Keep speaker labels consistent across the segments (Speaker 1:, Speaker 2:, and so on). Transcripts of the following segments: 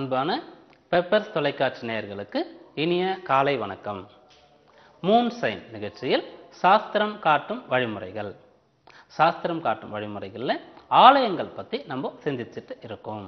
Speaker 1: அன்பான பெப்பர்ஸ் தொலைக்காட்சி நேயர்களுக்கு இனிய காலை வணக்கம். மூன் சைன் நிகழ்ச்சியில் சாஸ்திரம் காட்டும் வழிமுறைகள். சாஸ்திரம் காட்டும் வழிமுறைகளில் ஆலயங்கள் பற்றி நம்ம சிந்திச்சுட்டு இருக்கோம்.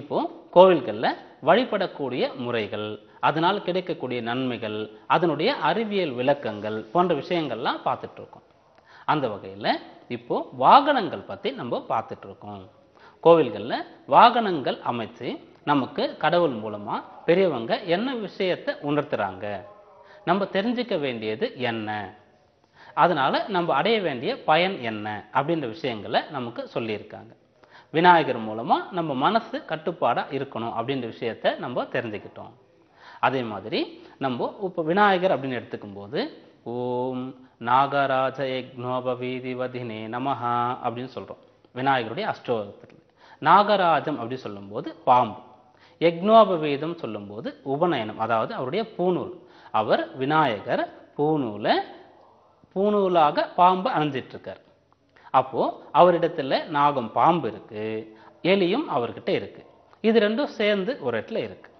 Speaker 1: இப்போ கோவில்களில் வழிபடக்கூடிய முறைகள் அதனால் கிடைக்கக்கூடிய நன்மைகள் அதனுடைய அறிவியல் விளக்கங்கள் போன்ற விஷயங்கள்லாம் பார்த்துட்டு இருக்கோம். அந்த வகையில் இப்போ வாகனங்கள் பற்றி நம்ம பார்த்துட்டு இருக்கோம். கோவில்களில் வாகனங்கள் அமைச்சு நமக்கு கடவுள் மூலமாக பெரியவங்க என்ன விஷயத்தை உணர்த்துறாங்க? நம்ம தெரிஞ்சுக்க வேண்டியது என்ன? அதனால் நம்ம அடைய வேண்டிய பயன் என்ன? அப்படின்ற விஷயங்களை நமக்கு சொல்லியிருக்காங்க. விநாயகர் மூலமாக நம்ம மனசு கட்டுப்பாடாக இருக்கணும் அப்படின்ற விஷயத்த நம்ம தெரிஞ்சுக்கிட்டோம். அதே மாதிரி நம்ம இப்போ விநாயகர் அப்படின்னு எடுத்துக்கும் போது ஓம் நாகராஜ யக்னோபவீதிவதினே நமஹா அப்படின்னு சொல்கிறோம் விநாயகருடைய அஷ்டோகத்தில் நாகராஜம் அப்படி சொல்லும்போது பாம்பு. யக்னோபவீதம் சொல்லும்போது உபநயனம் அதாவது அவருடைய பூநூல். அவர் விநாயகர் பூநூலை பூநூலாக பாம்பு அணிஞ்சிட்ருக்கார். அப்போது அப்போ அவரிடத்துல நாகம் பாம்பு இருக்குது எலியும் அவர்கிட்ட இருக்குது இது ரெண்டும் சேர்ந்து ஒரு இடத்துல இருக்குது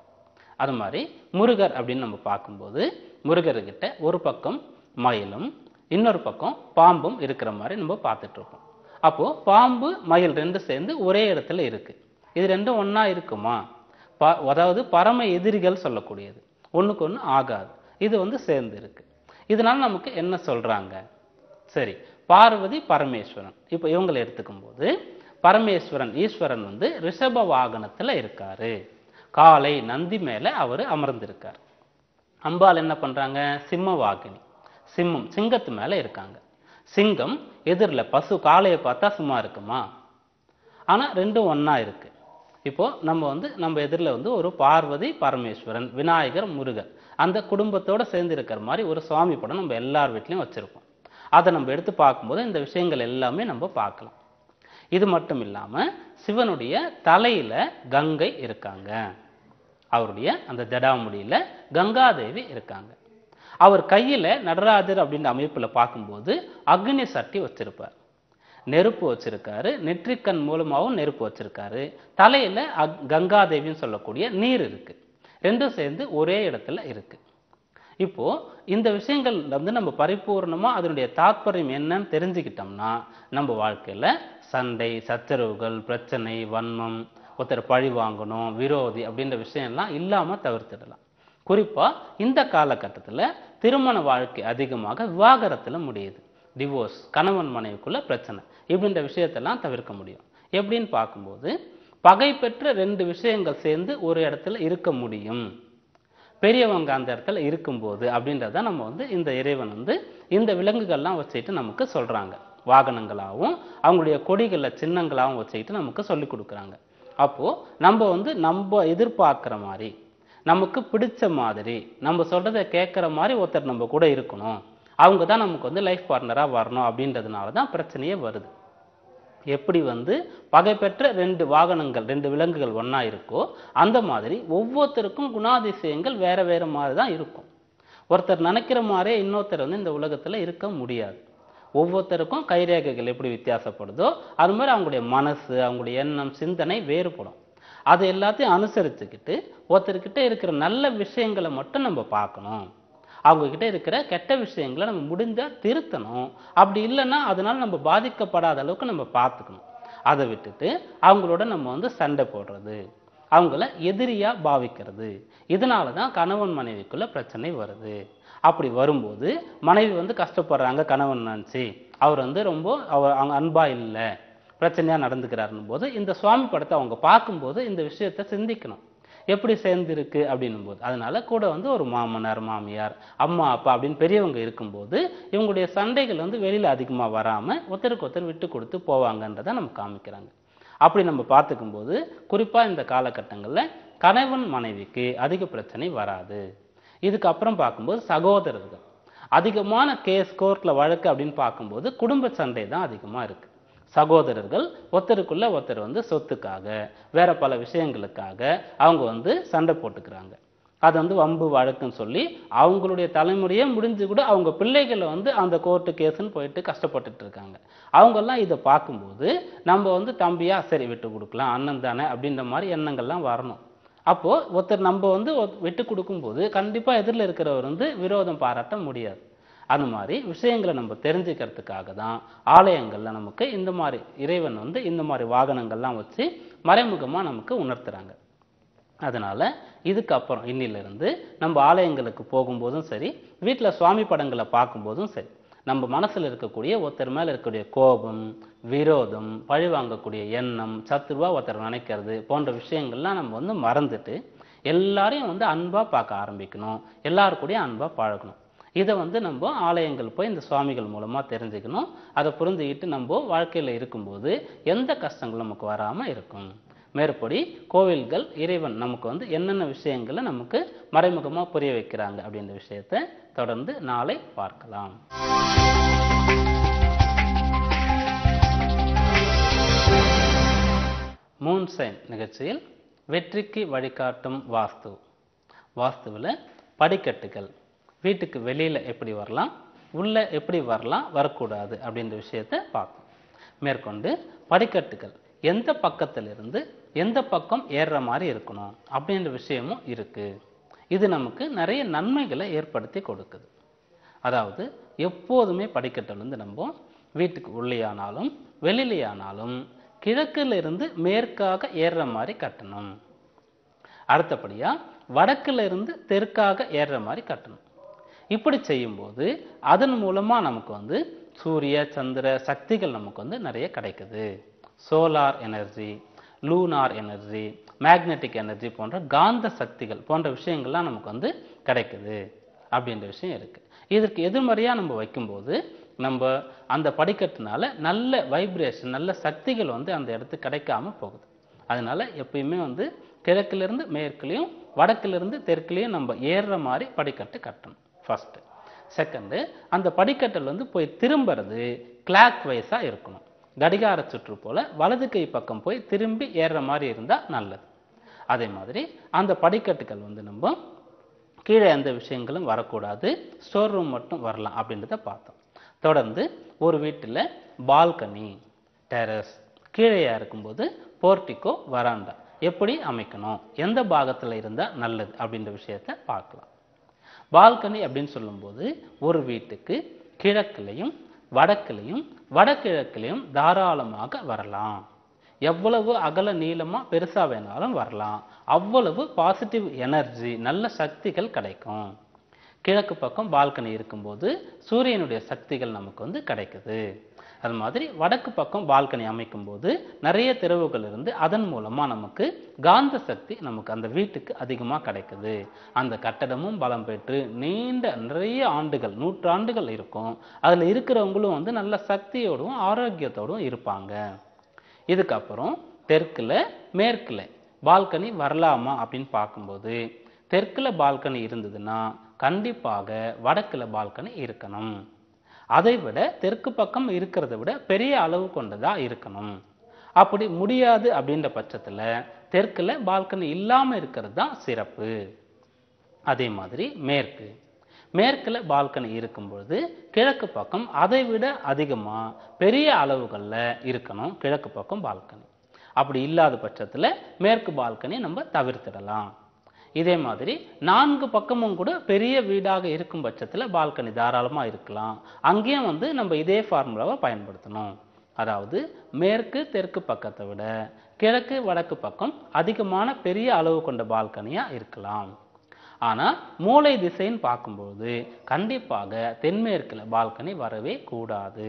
Speaker 1: அது மாதிரி முருகர் அப்படின்னு நம்ம பார்க்கும்போது முருகர்கிட்ட ஒரு பக்கம் மயிலும் இன்னொரு பக்கம் பாம்பும் இருக்கிற மாதிரி நம்ம பார்த்துட்ருக்கோம் அப்போது பாம்பு மயில் ரெண்டு சேர்ந்து ஒரே இடத்துல இருக்குது இது ரெண்டும் ஒன்றா இருக்குமா? ப- அதாவது பரம எதிரிகள் சொல்லக்கூடியது. ஒன்றுக்கு ஒன்று ஆகாது. இது வந்து சேர்ந்து இருக்கு. இதனால் நமக்கு என்ன சொல்கிறாங்க சரி பார்வதி பரமேஸ்வரன். இப்போ இவங்களை எடுத்துக்கும் போது பரமேஸ்வரன் ஈஸ்வரன் வந்து ரிஷப வாகனத்தில் இருக்கார். காலை நந்தி மேலே அவர் அமர்ந்திருக்கார். அம்பாள் என்ன பண்ணுறாங்க சிம்ம வாகினி. சிம்மம் சிங்கத்து மேலே இருக்காங்க. சிங்கம் எதிரில் பசு காளையை பார்த்தா சும்மா இருக்குமா? ஆனால் ரெண்டும் ஒன்றா இருக்குது இப்போ நம்ம வந்து நம்ம எதிரில் வந்து ஒரு பார்வதி பரமேஸ்வரன் விநாயகர் முருகன். அந்த குடும்பத்தோடு சேர்ந்து இருக்கிற மாதிரி ஒரு சுவாமி படம் நம்ம எல்லார் வீட்லேயும் வச்சுருப்போம் அதை நம்ம எடுத்து பார்க்கும்போது இந்த விஷயங்கள் எல்லாமே நம்ம பார்க்கலாம். இது மட்டும் இல்லாமல் சிவனுடைய தலையில் கங்கை இருக்காங்க. அவருடைய அந்த ஜடாமுடியில் கங்காதேவி இருக்காங்க. அவர் கையில் நடராஜர் அப்படின்ற அமைப்பில் பார்க்கும்போது அக்னி சட்டி வச்சுருப்பார். நெருப்பு வச்சிருக்காரு. நெற்றிக்கண் மூலமாகவும் நெருப்பு வச்சிருக்காரு. தலையில் அக்- கங்காதேவின்னு சொல்லக்கூடிய நீர் இருக்கு. ரெண்டும் சேர்ந்து ஒரே இடத்துல இருக்கு. இப்போ இந்த விஷயங்கள் வந்து நம்ம பரிபூர்ணமாக அதனுடைய தாத்பரியம் என்னன்னு தெரிஞ்சுக்கிட்டோம்னா நம்ம வாழ்க்கையில் சண்டை சச்சரவுகள் பிரச்சனை வன்மம் ஒருத்தர் பழி வாங்கணும் விரோதி அப்படின்ற விஷயம்லாம் இல்லாமல் தவிர்த்திடலாம். குறிப்பாக இந்த காலகட்டத்தில் திருமண வாழ்க்கை அதிகமாக விவாகரத்தில் முடியுது. டிவோர்ஸ் கணவன் மனைவிக்குள்ள பிரச்சனை. இப்படின்ற விஷயத்தெல்லாம் தவிர்க்க முடியும். எப்படின்னு பார்க்கும்போது பகை பெற்ற ரெண்டு விஷயங்கள் சேர்ந்து ஒரு இடத்துல இருக்க முடியும். பெரியவங்க அந்த இடத்துல இருக்கும்போது அப்படின்றத நம்ம வந்து இந்த இறைவன் வந்து இந்த விலங்குகள்லாம் வச்சுட்டு நமக்கு சொல்கிறாங்க வாகனங்களாகவும் அவங்களுடைய கொடிகளை சின்னங்களாகவும் வச்சுக்கிட்டு நமக்கு சொல்லி கொடுக்குறாங்க. அப்போது நம்ம வந்து நம்ம எதிர்பார்க்குற மாதிரி நமக்கு பிடிச்ச மாதிரி நம்ம சொல்கிறத கேட்குற மாதிரி ஒருத்தர் நம்ம கூட இருக்கணும். அவங்க தான் நமக்கு வந்து லைஃப் பார்ட்னராக வரணும் அப்படின்றதுனால தான் பிரச்சனையே வருது. எப்படி வந்து பகைப்பெற்ற ரெண்டு வாகனங்கள் ரெண்டு விலங்குகள் ஒன்றா இருக்கோ அந்த மாதிரி ஒவ்வொருத்தருக்கும் குணாதிசயங்கள் வேறு வேறு மாதிரி தான் இருக்கும். ஒருத்தர் நினைக்கிற மாதிரியே இன்னொருத்தர் வந்து இந்த உலகத்தில் இருக்க முடியாது. ஒவ்வொருத்தருக்கும் கைரேகைகள் எப்படி வித்தியாசப்படுதோ அது மாதிரி அவங்களுடைய மனசு அவங்களுடைய எண்ணம் சிந்தனை வேறுபடும். அது எல்லாத்தையும் அனுசரிச்சுக்கிட்டு ஒருத்தர்கிட்ட இருக்கிற நல்ல விஷயங்களை மட்டும் நம்ம பார்க்கணும். அவங்கக்கிட்ட இருக்கிற கெட்ட விஷயங்களை நம்ம முடிஞ்சால் திருத்தணும். அப்படி இல்லைன்னா அதனால் நம்ம பாதிக்கப்படாத அளவுக்கு நம்ம பார்த்துக்கணும். அதை விட்டுட்டு அவங்களோட நம்ம வந்து சண்டை போடுறது அவங்கள எதிரியாக பாவிக்கிறது. இதனால தான் கணவன் மனைவிக்குள்ளே பிரச்சனை வருது. அப்படி வரும்போது மனைவி வந்து கஷ்டப்படுறாங்க கணவன் நினச்சி அவர் வந்து ரொம்ப அவர் அவங்க அன்பாக இல்லை பிரச்சனையாக நடந்துக்கிறாருன்னும் போது இந்த சுவாமி படத்தை அவங்க பார்க்கும்போது இந்த விஷயத்தை சிந்திக்கணும். எப்படி சேர்ந்துருக்கு அப்படின்னும் போது அதனால கூட வந்து ஒரு மாமனார் மாமியார் அம்மா அப்பா அப்படின்னு பெரியவங்க இருக்கும்போது இவங்களுடைய சண்டைகள் வந்து வெளியில் அதிகமாக வராமல் ஒருத்தருக்கு ஒருத்தர் விட்டு கொடுத்து போவாங்கன்றதை நம்ம காமிக்கிறாங்க. அப்படி நம்ம பார்த்துக்கும்போது குறிப்பாக இந்த காலகட்டங்களில் கணவன் மனைவிக்கு அதிக பிரச்சனை வராது. இதுக்கப்புறம் பார்க்கும்போது சகோதரர்கள். அதிகமான கேஸ் கோர்ட்டில் வழக்கு அப்படின்னு பார்க்கும்போது குடும்ப சண்டை தான் அதிகமாக இருக்குது சகோதரர்கள் ஒருத்தருக்குள்ள ஒருத்தர் வந்து சொத்துக்காக வேற பல விஷயங்களுக்காக அவங்க வந்து சண்டை போட்டுக்கிறாங்க. அது வந்து வம்பு வழக்குன்னு சொல்லி அவங்களுடைய தலைமுறையே முடிஞ்சு கூட அவங்க பிள்ளைகளை வந்து அந்த கோர்ட்டு கேஸுன்னு போயிட்டு கஷ்டப்பட்டுட்டு இருக்காங்க. அவங்கெல்லாம் இதை பார்க்கும்போது நம்ம வந்து தம்பியா சரி விட்டு கொடுக்கலாம் அண்ணன் தானே அப்படின்ற மாதிரி எண்ணங்கள்லாம் வரணும். அப்போது ஒருத்தர் நம்ம வந்து விட்டு கொடுக்கும்போது கண்டிப்பாக எதிரில் இருக்கிறவர் வந்து விரோதம் பாராட்ட முடியாது. அந்த மாதிரி விஷயங்களை நம்ம தெரிஞ்சுக்கிறதுக்காக தான் ஆலயங்களில் நமக்கு இந்த மாதிரி இறைவன் வந்து இந்த மாதிரி வாகனங்கள்லாம் வச்சு மறைமுகமாக நமக்கு உணர்த்துறாங்க. அதனால் இதுக்கப்புறம் இன்னிலிருந்து நம்ம ஆலயங்களுக்கு போகும்போதும் சரி வீட்டில் சுவாமி படங்களை பார்க்கும்போதும் சரி நம்ம மனசில் இருக்கக்கூடிய ஒருத்தர் மேலே இருக்கக்கூடிய கோபம் விரோதம் பழி வாங்கக்கூடிய எண்ணம் சத்துருவா ஒருத்தர் நினைக்கிறது போன்ற விஷயங்கள்லாம் நம்ம வந்து மறந்துட்டு எல்லாரையும் வந்து அன்பாக பார்க்க ஆரம்பிக்கணும். எல்லாரு அன்பாக பழகணும். இதை வந்து நம்ம ஆலயங்கள் போய் இந்த சுவாமிகள் மூலமாக தெரிஞ்சுக்கணும். அதை புரிஞ்சுக்கிட்டு நம்ம வாழ்க்கையில் இருக்கும்போது எந்த கஷ்டங்களும் நமக்கு வராமல் இருக்கும். மேற்படி கோவில்கள் இறைவன் நமக்கு வந்து என்னென்ன விஷயங்களை நமக்கு மறைமுகமாக புரிய வைக்கிறாங்க அப்படின்ற விஷயத்தை தொடர்ந்து நாளை பார்க்கலாம். மூன் நிகழ்ச்சியில் வெற்றிக்கு வழிகாட்டும் வாஸ்து. வாஸ்துவில் படிக்கட்டுகள். வீட்டுக்கு வெளியில் எப்படி வரலாம் உள்ளே எப்படி வரலாம் வரக்கூடாது அப்படின்ற விஷயத்தை பார்ப்போம். மேற்கொண்டு படிக்கட்டுகள் எந்த பக்கத்திலிருந்து எந்த பக்கம் ஏறுற மாதிரி இருக்கணும் அப்படின்ற விஷயமும் இருக்குது இது நமக்கு நிறைய நன்மைகளை ஏற்படுத்தி கொடுக்குது. அதாவது எப்போதுமே படிக்கட்டிலிருந்து நம்ம வீட்டுக்கு உள்ளேயானாலும் வெளியிலேயானாலும் கிழக்கிலிருந்து மேற்காக ஏறுற மாதிரி கட்டணும். அடுத்தபடியாக வடக்கிலிருந்து தெற்காக ஏறுற மாதிரி கட்டணும். இப்படி செய்யும்போது அதன் மூலமாக நமக்கு வந்து சூரிய சந்திர சக்திகள் நமக்கு வந்து நிறைய கிடைக்குது. Solar energy lunar energy magnetic energy போன்ற காந்த சக்திகள் போன்ற விஷயங்கள்லாம் நமக்கு வந்து கிடைக்குது அப்படின்ற விஷயம் இருக்குது இதற்கு எதிர்மறையாக நம்ம வைக்கும்போது நம்ம அந்த படிக்கட்டுனால நல்ல வைப்ரேஷன் நல்ல சக்திகள் வந்து அந்த இடத்துக்கு கிடைக்காம போகுது. அதனால எப்பயுமே வந்து கிழக்கிலிருந்து மேற்குலேயும் வடக்கிலிருந்து தெற்குலேயும் நம்ம ஏறுற மாதிரி படிக்கட்டு கட்டணும். ஃபஸ்ட்டு செகண்டு அந்த படிக்கட்டில் வந்து போய் திரும்புறது கிளாக் வைஸாக இருக்கணும். கடிகார சுற்று போல் வலது கை பக்கம் போய் திரும்பி ஏறுற மாதிரி இருந்தால் நல்லது. அதே மாதிரி அந்த படிக்கட்டுகள் வந்து நம்ம கீழே எந்த விஷயங்களும் வரக்கூடாது. ஸ்டோர் ரூம் மட்டும் வரலாம் அப்படின்றத பார்த்தோம். தொடர்ந்து ஒரு வீட்டில் பால்கனி டெரஸ் கீழேயா இருக்கும்போது போர்ட்டிக்கோ வராண்டா எப்படி அமைக்கணும்? எந்த பாகத்தில் இருந்தால் நல்லது அப்படின்ற விஷயத்தை பார்க்கலாம். பால்கனி அப்படின்னு சொல்லும்போது ஒரு வீட்டுக்கு கிழக்குலையும் வடக்குலையும் வடகிழக்குலையும் தாராளமாக வரலாம். எவ்வளவு அகல நீளமாக பெருசாக வேணாலும் வரலாம். அவ்வளவு பாசிட்டிவ் எனர்ஜி நல்ல சக்திகள் கிடைக்கும். கிழக்கு பக்கம் பால்கனி இருக்கும்போது சூரியனுடைய சக்திகள் நமக்கு வந்து கிடைக்குது. அது மாதிரி வடக்கு பக்கம் பால்கனி அமைக்கும் போது நிறைய திறவுகள் இருந்து அதன் மூலமாக நமக்கு காந்த சக்தி நமக்கு அந்த வீட்டுக்கு அதிகமாக கிடைக்குது. அந்த கட்டடமும் பலம் பெற்று நீண்ட நிறைய ஆண்டுகள் நூற்றாண்டுகள் இருக்கும். அதில் இருக்கிறவங்களும் வந்து நல்ல சக்தியோடும் ஆரோக்கியத்தோடும் இருப்பாங்க. இதுக்கப்புறம் தெற்கில் மேற்கில் பால்கனி வரலாமா அப்படின்னு பார்க்கும்போது தெற்கில் பால்கனி இருந்ததுன்னா கண்டிப்பாக வடக்கில் பால்கனி இருக்கணும். அதை விட தெற்கு பக்கம் இருக்கிறத விட பெரிய அளவு கொண்டதாக இருக்கணும். அப்படி முடியாது அப்படின்ற பட்சத்தில் தெற்கில் பால்கனி இல்லாமல் இருக்கிறது தான் சிறப்பு. அதே மாதிரி மேற்கு. மேற்கில் பால்கனி இருக்கும்பொழுது கிழக்கு பக்கம் அதை விட அதிகமாக பெரிய அளவுகளில் இருக்கணும் கிழக்கு பக்கம் பால்கனி. அப்படி இல்லாத பட்சத்தில் மேற்கு பால்கனி நம்ம தவிர்த்திடலாம். இதே மாதிரி நான்கு பக்கமும் கூட பெரிய வீடாக இருக்கும் பட்சத்தில் பால்கனி தாராளமாக இருக்கலாம். அங்கேயும் வந்து நம்ம இதே ஃபார்முலாவை பயன்படுத்தணும். அதாவது மேற்கு தெற்கு பக்கத்தை விட கிழக்கு வடக்கு பக்கம் அதிகமான பெரிய அளவு கொண்ட பால்கனியாக இருக்கலாம். ஆனால் மூளை திசைன்னு பார்க்கும்போது கண்டிப்பாக தென்மேற்கில் பால்கனி வரவே கூடாது.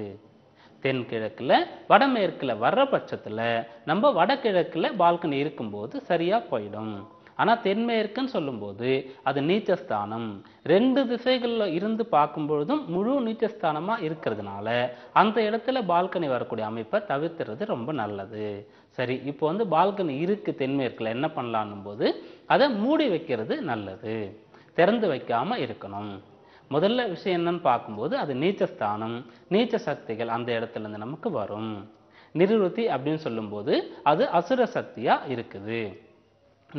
Speaker 1: தென்கிழக்கில் வடமேற்கில் வர்ற பட்சத்தில் நம்ம வடகிழக்கில் பால்கனி இருக்கும்போது சரியாக போயிடும். ஆனால் தென்மேற்குன்னு சொல்லும்போது அது நீச்சஸ்தானம். ரெண்டு திசைகளில் இருந்து பார்க்கும்பொழுதும் முழு நீச்சஸ்தானமாக இருக்கிறதுனால அந்த இடத்துல பால்கனி வரக்கூடிய அமைப்பை தவிர்த்துறது ரொம்ப நல்லது. சரி இப்போ வந்து பால்கனி இருக்குது தென்மேற்கில் என்ன பண்ணலான்னும் போது அதை மூடி வைக்கிறது நல்லது. திறந்து வைக்காமல் இருக்கணும். முதல்ல விஷயம் என்னன்னு பார்க்கும்போது அது நீச்சஸ்தானம். நீச்ச சக்திகள் அந்த இடத்துல இருந்து நமக்கு வரும். நிருவத்தி அப்படின்னு சொல்லும்போது அது அசுர சக்தியாக இருக்குது.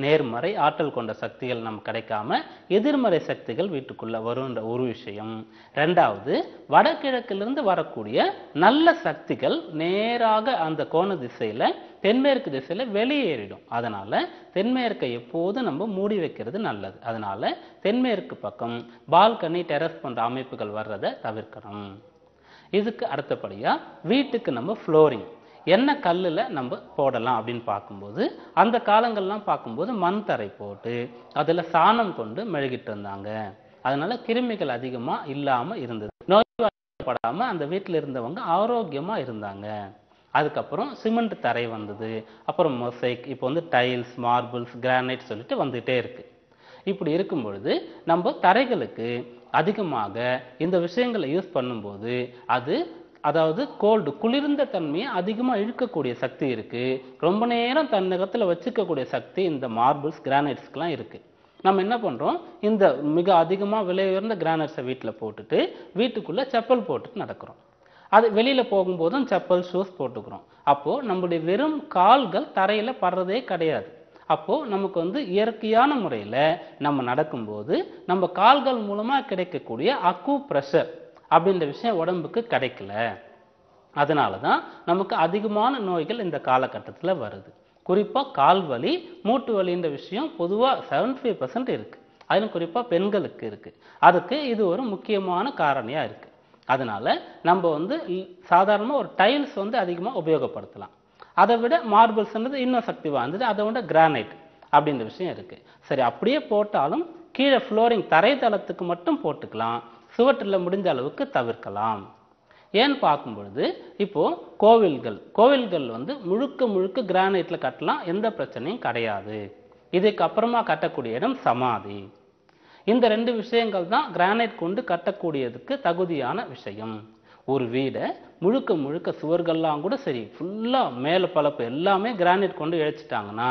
Speaker 1: நேர்மறை ஆற்றல் கொண்ட சக்திகள் நம் கிடைக்காம எதிர்மறை சக்திகள் வீட்டுக்குள்ளே வரும்ன்ற ஒரு விஷயம். ரெண்டாவது வடகிழக்கிலிருந்து வரக்கூடிய நல்ல சக்திகள் நேராக அந்த கோண திசையில் தென்மேற்கு திசையில் வெளியேறிடும். அதனால் தென்மேற்கை எப்போதும் நம்ம மூடி வைக்கிறது நல்லது. அதனால் தென்மேற்கு பக்கம் பால்கனி டெரஸ் போன்ற அமைப்புகள் வர்றதை தவிர்க்கணும். இதுக்கு அடுத்தபடியாக வீட்டுக்கு நம்ம ஃப்ளோரிங். என்ன கல்லில் நம்ம போடலாம் அப்படின்னு பார்க்கும்போது அந்த காலங்கள்லாம் பார்க்கும்போது மண் தரை போட்டு அதில் சாணம் கொண்டு மெழுகிட்டு இருந்தாங்க. அதனால கிருமிகள் அதிகமாக இல்லாமல் இருந்தது. நோய்வாய்ப்படாமல் அந்த வீட்டில் இருந்தவங்க ஆரோக்கியமாக இருந்தாங்க. அதுக்கப்புறம் சிமெண்ட் தரை வந்தது. அப்புறம் மொசைக் இப்போ வந்து டைல்ஸ் மார்பிள்ஸ் கிரானைட் சொல்லிட்டு வந்துகிட்டே இருக்குது இப்படி இருக்கும் பொழுது நம்ம தரைகளுக்கு அதிகமாக இந்த விஷயங்களை யூஸ் பண்ணும்போது அது அதாவது கோல்டு குளிர்ந்த தன்மையை அதிகமாக இழுக்கக்கூடிய சக்தி இருக்குது ரொம்ப நேரம் தன்னகத்தில் வச்சுக்கக்கூடிய சக்தி இந்த மார்பிள்ஸ் கிரானைட்ஸ்க்குலாம் இருக்குது நம்ம என்ன பண்ணுறோம் இந்த மிக அதிகமாக விலை உயர்ந்த கிரானைட்ஸை வீட்டில் போட்டுட்டு வீட்டுக்குள்ளே செப்பல் போட்டுட்டு நடக்கிறோம். அது வெளியில் போகும்போதும் செப்பல் ஷூஸ் போட்டுக்கிறோம். அப்போது நம்மளுடைய வெறும் கால்கள் தரையில் படுறதே கிடையாது. அப்போது நமக்கு வந்து இயற்கையான முறையில் நம்ம நடக்கும்போது நம்ம கால்கள் மூலமாக கிடைக்கக்கூடிய அக்கு ப்ரெஷர் அப்படின்ற விஷயம் உடம்புக்கு கிடைக்கல. அதனால தான் நமக்கு அதிகமான நோய்கள் இந்த காலகட்டத்தில் வருது. குறிப்பாக கால் வலி மூட்டு வலின்ற விஷயம் பொதுவாக செவன்டி ஃபைவ் பர்சன்ட் இருக்குது அதிலும் குறிப்பாக பெண்களுக்கு இருக்குது அதுக்கு இது ஒரு முக்கியமான காரணியாக இருக்குது அதனால் நம்ம வந்து சாதாரணமாக ஒரு டைல்ஸ் வந்து அதிகமாக உபயோகப்படுத்தலாம். அதை விட மார்பிள்ஸ்ன்றது இன்னும் சக்தி வாய்ந்தது. அதை விட கிரானைட் அப்படின்ற விஷயம் இருக்குது சரி அப்படியே போட்டாலும் கீழே ஃப்ளோரிங் தரைத்தளத்துக்கு மட்டும் போட்டுக்கலாம். சுவற்றில் முடிஞ்ச அளவுக்கு தவிர்க்கலாம். ஏன்னு பார்க்கும் பொழுது கோவில்கள். கோவில்கள் வந்து முழுக்க முழுக்க கிரானைட்டில் கட்டலாம். எந்த பிரச்சனையும் கிடையாது. இதுக்கப்புறமா கட்டக்கூடிய இடம் சமாதி. இந்த ரெண்டு விஷயங்கள் தான் கிரானைட் கொண்டு கட்டக்கூடியதுக்கு தகுதியான விஷயம். ஒரு வீடை முழுக்க முழுக்க சுவர்கள்லாம் கூட சரி ஃபுல்லாக மேலே பழப்பு எல்லாமே கிரானைட் கொண்டு இழைச்சிட்டாங்கன்னா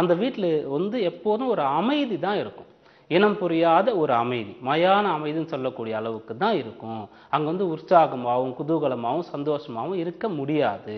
Speaker 1: அந்த வீட்டில் வந்து எப்போதும் ஒரு அமைதி தான் இருக்கும். இனம் புரியாத ஒரு அமைதி. மயான அமைதின்னு சொல்லக்கூடிய அளவுக்கு தான் இருக்கும். அங்கே வந்து உற்சாகமாகவும் குதூகலமாகவும் சந்தோஷமாகவும் இருக்க முடியாது.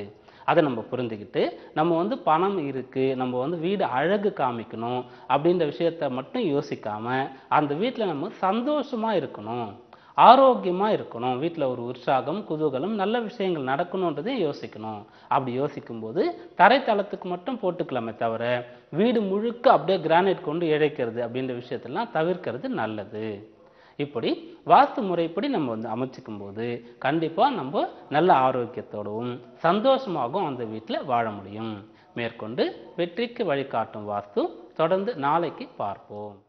Speaker 1: அதை நம்ம புரிஞ்சுக்கிட்டு நம்ம வந்து பணம் இருக்குது நம்ம வந்து வீடு அழகு காமிக்கணும் அப்படின்ற விஷயத்த மட்டும் யோசிக்காமல் அந்த வீட்டில் நம்ம சந்தோஷமாக இருக்கணும். ஆரோக்கியமாக இருக்கணும். வீட்டில் ஒரு உற்சாகம் குதூகலம் நல்ல விஷயங்கள் நடக்கணுன்றதையும் யோசிக்கணும். அப்படி யோசிக்கும்போது தரைத்தளத்துக்கு மட்டும் போட்டுக்கலாமே தவிர வீடு முழுக்க அப்படியே கிரானைட் கொண்டு இழைக்கிறது அப்படின்ற விஷயத்தெல்லாம் தவிர்க்கிறது நல்லது. இப்படி வாஸ்து முறைப்படி நம்ம வந்து அமைச்சிக்கும் போது கண்டிப்பாக நம்ம நல்ல ஆரோக்கியத்தோடவும் சந்தோஷமாகவும் அந்த வீட்டில் வாழ முடியும். மேற்கொண்டு வெற்றிக்கு வழிகாட்டும் வாஸ்து தொடர்ந்து நாளைக்கு பார்ப்போம்.